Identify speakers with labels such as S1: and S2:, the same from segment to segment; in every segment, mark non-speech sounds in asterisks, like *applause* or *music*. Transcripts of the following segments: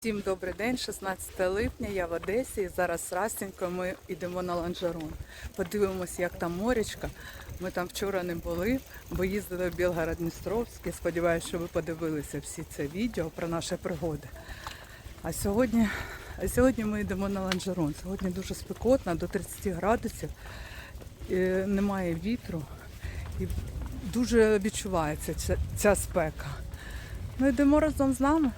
S1: Всім добрий день, 16 липня, я в Одесі і зараз з Растінькою ми йдемо на ланжерон. Подивимось, як там морячка. Ми там вчора не були, бо їздили в Білгород-Дністровський. Сподіваюся, що ви подивилися всі це відео про наші пригоди. А сьогодні, а сьогодні ми йдемо на ланжерон. Сьогодні дуже спекотно, до 30 градусів, і немає вітру і дуже відчувається ця, ця спека. Ми йдемо разом з нами.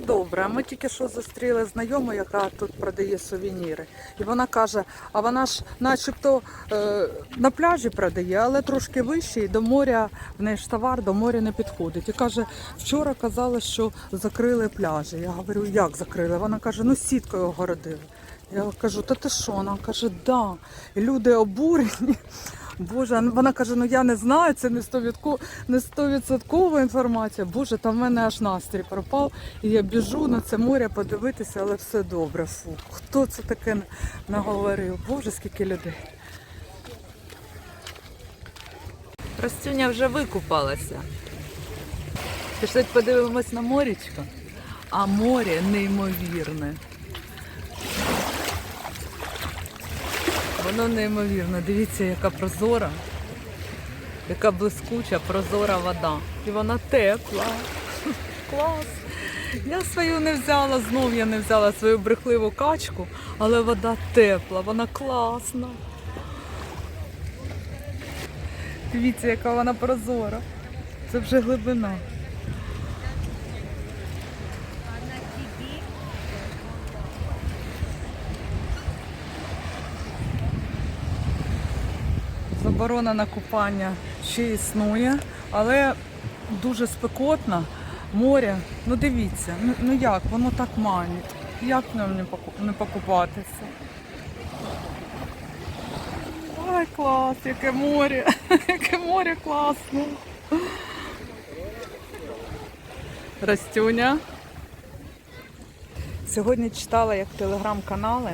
S1: Добре. Ми тільки що зустріли знайому, яка тут продає сувеніри. І вона каже: а вона ж начебто е, на пляжі продає, але трошки вище, і до моря в неї ж товар до моря не підходить. І каже, вчора казали, що закрили пляжі. Я говорю, як закрили? Вона каже, ну сіткою огородили. Я кажу, та ти що? Вона каже, да. І люди обурені. Боже, вона каже, ну я не знаю, це не 100%, не 100% інформація. Боже, там в мене аж настрій пропав. І я біжу на це море подивитися, але все добре. Фу, хто це таке наговорив? Боже, скільки людей. Ростюня вже викупалася. Пішли подивимось на морічко. А море неймовірне. Воно неймовірне. Дивіться, яка прозора, яка блискуча, прозора вода. І вона тепла. *laughs* Клас. Я свою не взяла, знов я не взяла свою брехливу качку, але вода тепла, вона класна. Дивіться, яка вона прозора. Це вже глибина. Заборона на купання ще існує, але дуже спекотно. Море, ну дивіться, ну, ну як, воно так манить. Як нам не, поку- не покупатися? Ай, клас, яке море, *laughs* яке море класне. Растюня. Сьогодні читала, як телеграм-канали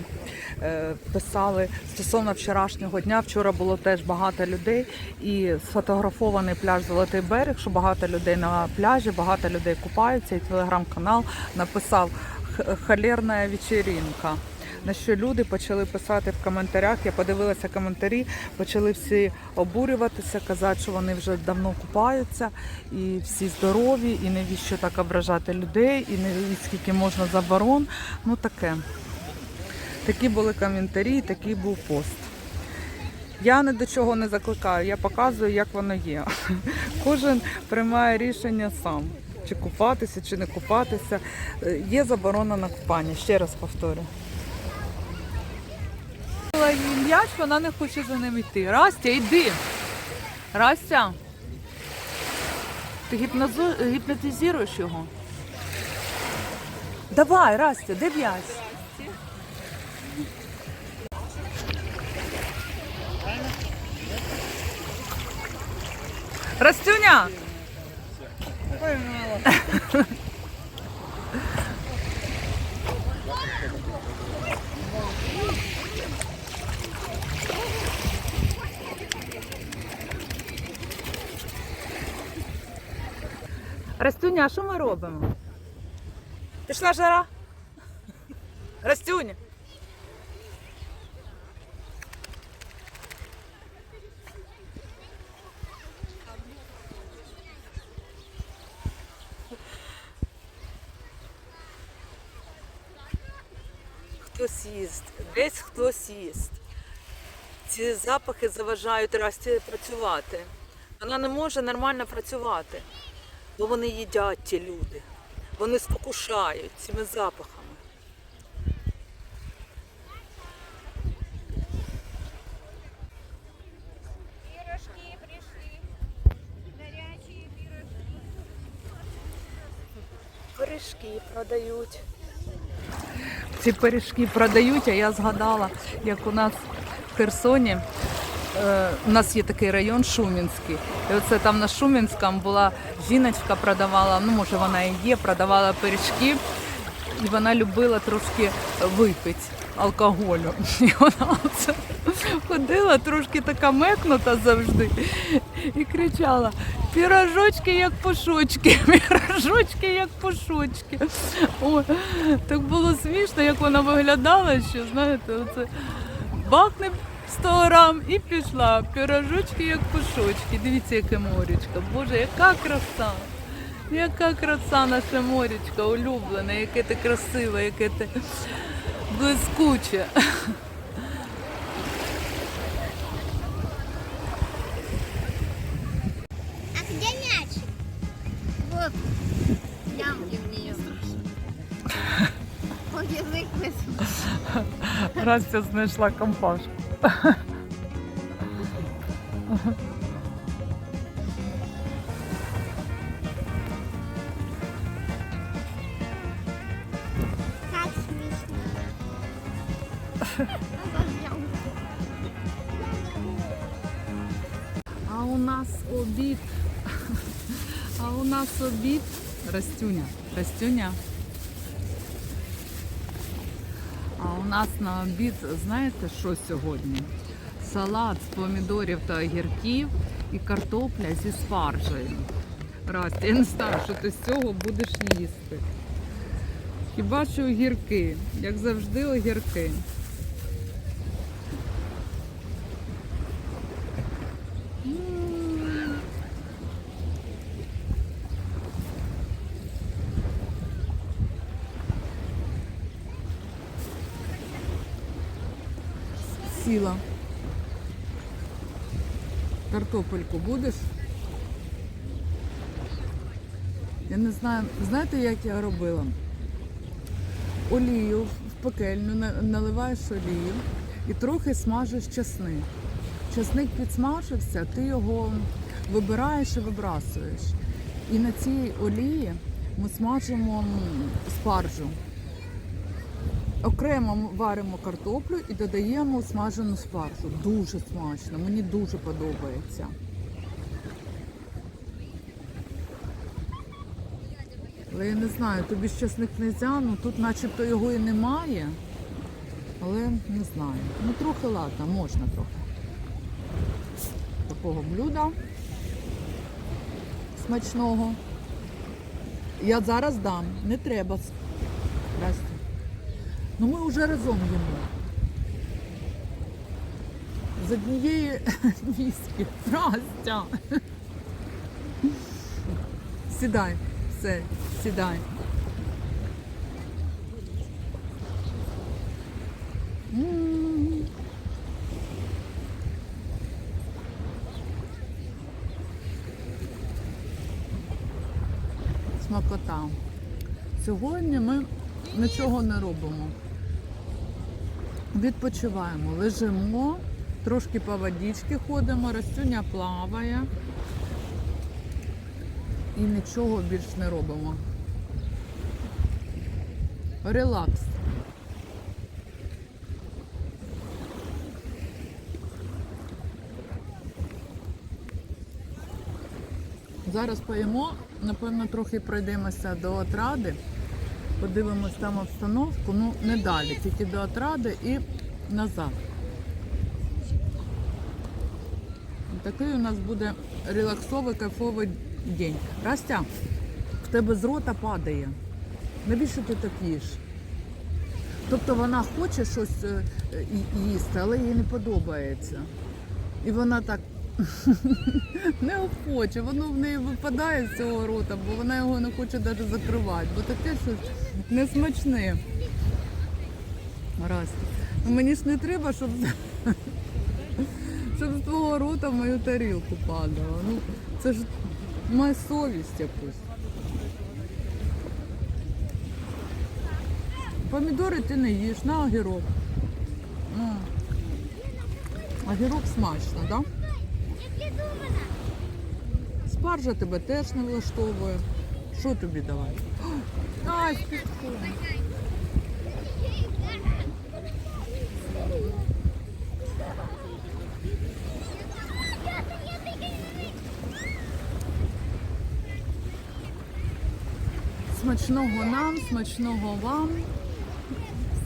S1: писали стосовно вчорашнього дня. Вчора було теж багато людей і сфотографований пляж Золотий берег, що багато людей на пляжі, багато людей купаються. І телеграм-канал написав «Х- халерна вечеринка. На що люди почали писати в коментарях. Я подивилася коментарі, почали всі обурюватися, казати, що вони вже давно купаються, і всі здорові, і навіщо так ображати людей, і скільки можна заборон. Ну таке. Такі були коментарі, такий був пост. Я ні до чого не закликаю, я показую, як воно є. *laughs* Кожен приймає рішення сам, чи купатися, чи не купатися. Е, Є заборона на купання, ще раз повторю. М'яч, вона не хоче за ним йти. Растя, йди. Растя. Ти гіпнозу... гіпнотизуєш його? Давай, Растя, де м'яч? Растюня! Растюня, а що ми робимо? Пішла жара? Растюня. Хтось їсть, десь хтось їсть. Ці запахи заважають Расті працювати. Вона не може нормально працювати, бо вони їдять ті люди. Вони спокушають цими запахами. Пиріжки продають. Ці пиріжки продають, а я згадала, як у нас в Херсоні. е, У нас є такий район Шумінський. І оце там на Шумінському була жіночка, продавала, ну може вона і є, продавала пиріжки, і вона любила трошки випити алкоголю. *laughs* І вона оце ходила трошки така мекнута завжди і кричала: пірожочки як пушочки, *laughs* пірожочки як пушочки. Ой, так було смішно, як вона виглядала, що знаєте, оце бахне 100 грам і пішла. Пірожочки як пушочки. Дивіться, яке морячко. Боже, яка краса! Яка краса наше морячко, улюблене, яке ти красиве, яке ти блискуче. Растя знайшла компашку. А у нас обід. А у нас обід. Растюня. Растюня. А у нас на обід, знаєте, що сьогодні? Салат з помідорів та огірків і картопля зі спаржею. Растя, я не знаю, що ти з цього будеш їсти. Хіба що огірки, як завжди, огірки. Картопельку будеш? Я не знаю, знаєте, як я робила? Олію в пекельню наливаєш олію і трохи смажиш часник. Часник підсмажився, ти його вибираєш і вибрасуєш. І на цій олії ми смажимо спаржу. Окремо варимо картоплю і додаємо смажену спаржу. Дуже смачно, мені дуже подобається. Але я не знаю, тобі ж часник не ну тут начебто його і немає. Але не знаю. Ну трохи ладно, можна трохи. Такого блюда смачного. Я зараз дам, не треба. Здрасте. Ну ми вже разом їмо. З однієї *laughs* міски. Настя. Сідай, все, сідай. Смакота. Сьогодні ми нічого не робимо. Відпочиваємо, лежимо, трошки по водички ходимо, Растюня плаває і нічого більш не робимо. Релакс. Зараз поїмо, напевно, трохи пройдемося до отради. Подивимось там обстановку, ну не далі, тільки до отради і назад. Такий у нас буде релаксовий, кайфовий день. Растя, в тебе з рота падає. Навіщо ти так їш? Тобто вона хоче щось е, їсти, але їй не подобається. І вона так *laughs* не хоче, воно в неї випадає з цього рота, бо вона його не хоче навіть закривати, бо таке щось несмачне. Раз. Ну, мені ж не треба, щоб, щоб з твого рота в мою тарілку падало. Ну, це ж має совість якусь. Помідори ти не їш, на огірок. Ну, огірок смачно, так? Да? Спаржа тебе теж не влаштовує. Що тобі давати? Ай, підходь. Смачного нам, смачного вам.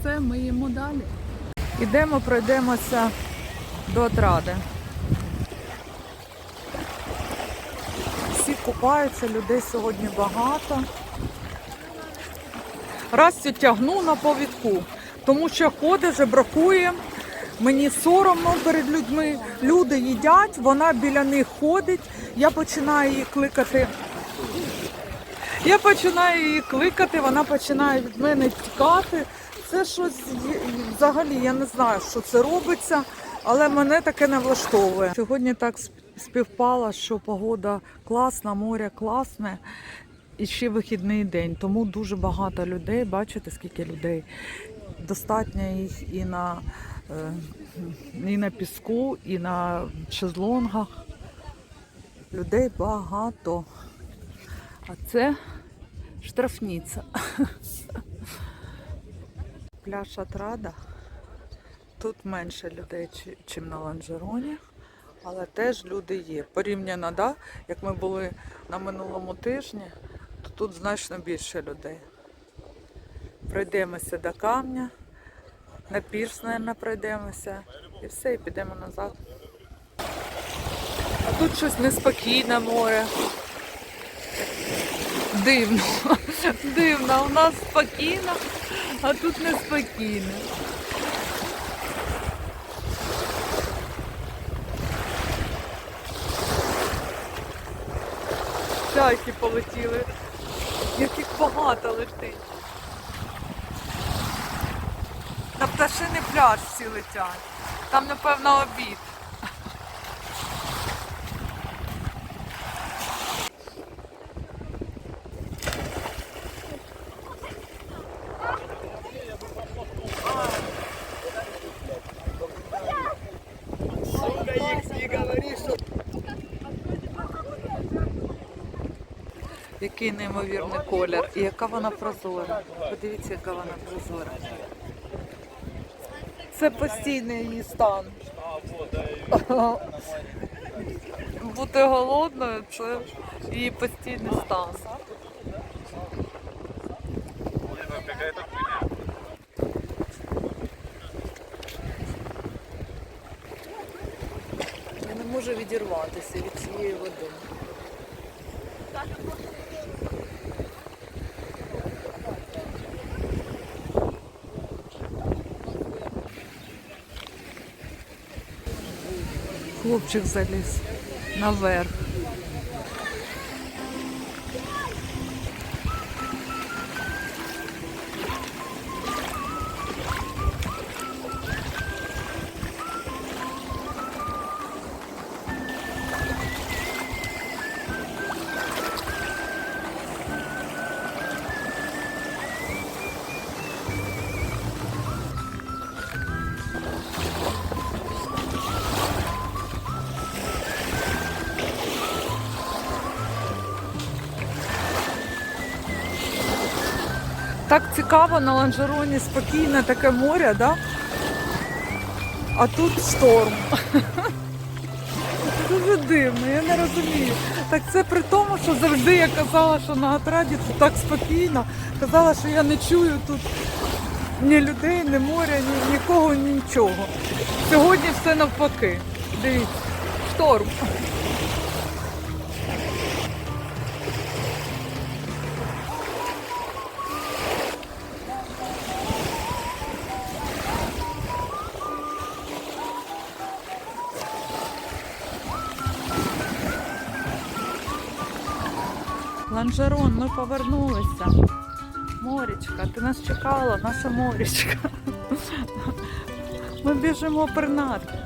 S1: Все, ми їмо далі. Ідемо, пройдемося до отради. Всі купаються, людей сьогодні багато. Растю тягну на повідку, тому що ходить, вже бракує. Мені соромно перед людьми. Люди їдять, вона біля них ходить. Я починаю її кликати. Я починаю її кликати, вона починає від мене тікати. Це щось взагалі, я не знаю, що це робиться, але мене таке не влаштовує. Сьогодні так сп- співпало, що погода класна, море класне. І ще вихідний день, тому дуже багато людей. Бачите, скільки людей. Достатньо їх і на, е, і на піску, і на шезлонгах. Людей багато. А це штрафниця. *laughs* Пляж Атрада. Тут менше людей, ніж на Ланжероні, але теж люди є. Порівняно, да, як ми були на минулому тижні, тут значно більше людей. Пройдемося до камня, на пірс, мабуть, пройдемося і все, і підемо назад. А тут щось неспокійне море. Дивно. *laughs* Дивно. У нас спокійно, а тут неспокійно. Чайки полетіли. Яких багато летить. На пташиний пляж всі летять. Там, напевно, обід. Який неймовірний колір. І яка вона прозора. Подивіться, яка вона прозора. Це постійний її стан. *laughs* Бути голодною це її постійний стан. Я не можу відірватися від цієї води. Хлопчик заліз наверх. Так цікаво на Ланжероні спокійне таке море, да? а тут шторм. Дуже дивно, я не розумію. Так це при тому, що завжди я казала, що на Атраді тут так спокійно. Казала, що я не чую тут ні людей, ні моря, ні нікого, нічого. Сьогодні все навпаки. Дивіться, шторм. Повернулися. Морічка, ти нас чекала, наша морічка. Ми біжимо пернати.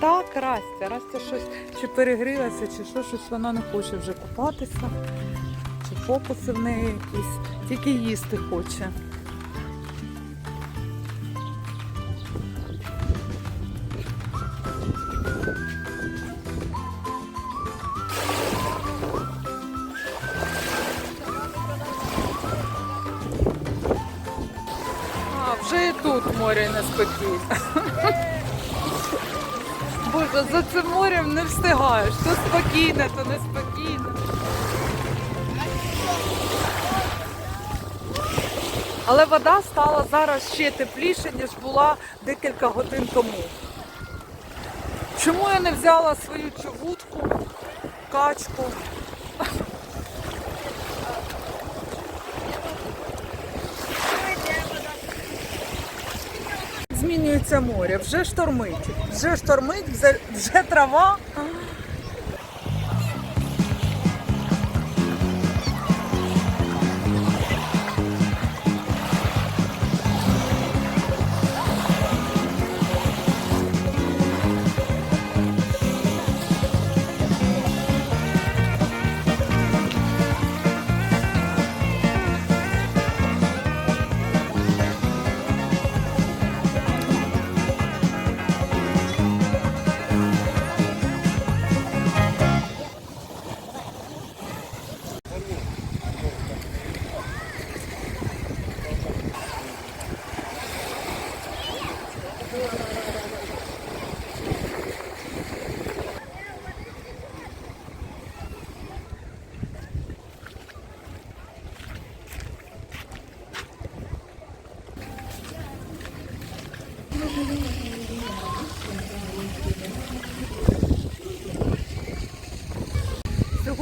S1: Так, Растя, Растя щось чи перегрілася, чи що, щось вона не хоче вже купатися, чи фокуси в неї якісь, тільки їсти хоче. Тут море. Боже, за цим морем не встигаєш. То спокійне, то неспокійне. Але вода стала зараз ще тепліше, ніж була декілька годин тому. Чому я не взяла свою човутку, качку? Змінюється море, вже штормить. Вже штормить, вже, трава.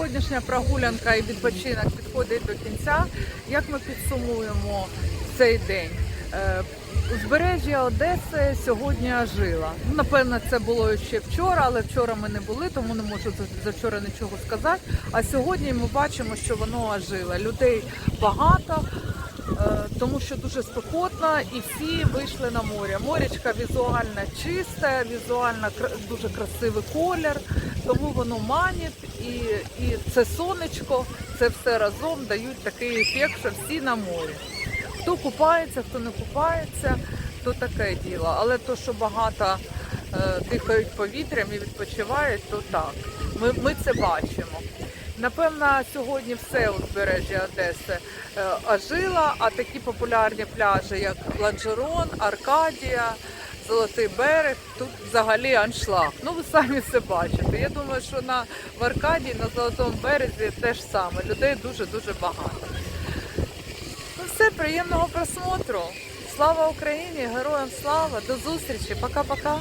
S1: Сьогоднішня прогулянка і відпочинок підходить до кінця. Як ми підсумуємо цей день? Е, Узбережжя Одеси сьогодні ожило. Ну, напевно, це було ще вчора, але вчора ми не були, тому не можу за- вчора нічого сказати. А сьогодні ми бачимо, що воно ожило. Людей багато, е, тому що дуже спекотно, і всі вийшли на море. Морячка візуально чисте, візуально дуже красивий колір, тому воно манить, і, і це сонечко, це все разом дають такий ефект, що всі на морі. Хто купається, хто не купається, то таке діло. Але то, що багато е, дихають повітрям і відпочивають, то так. Ми, ми це бачимо. Напевно, сьогодні все узбережжя Одеси е, ожило, а такі популярні пляжі, як Ланжерон, Аркадія, Золотий берег, тут взагалі аншлаг. Ну ви самі все бачите. Я думаю, що на в Аркадії, на Золотому березі теж саме. Людей дуже-дуже багато. Ну все, приємного просмотру. Слава Україні! Героям слава! До зустрічі! Пока-пока!